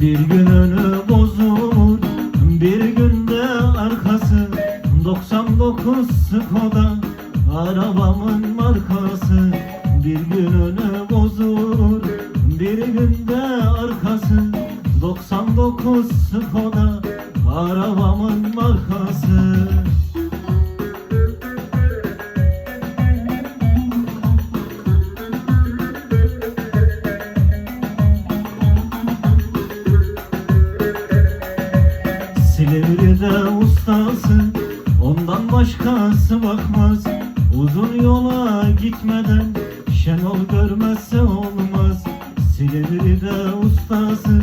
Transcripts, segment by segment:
Bir gün önü bozulur Bir günde arkası. 99 Skoda Arabamın markası. Bir gün önü bozulur Bir günde arkası. 99 Skoda Arabamın markası. Silivri'de ustası Ondan başkası bakmaz. Uzun yola gitmeden Şenol görmezse olmaz. Silivri'de ustası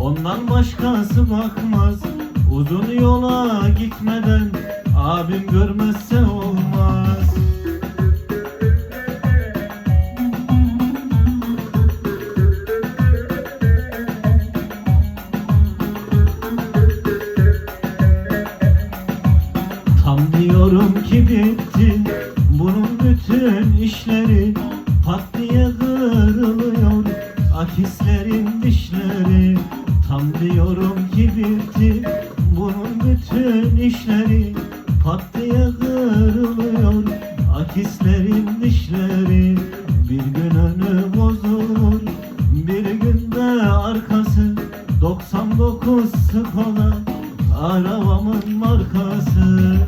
Ondan başkası bakmaz. Uzun yola gitmeden Abim görmezse Tam diyorum ki bitti Bunun bütün işleri Pat diye kırılıyor. Akislerin dişleri Tam diyorum ki bitti Bunun bütün işleri Pat diye kırılıyor. Akislerin dişleri Bir gün önü bozulur. Bir günde arkası 99 Skoda Arabamın markası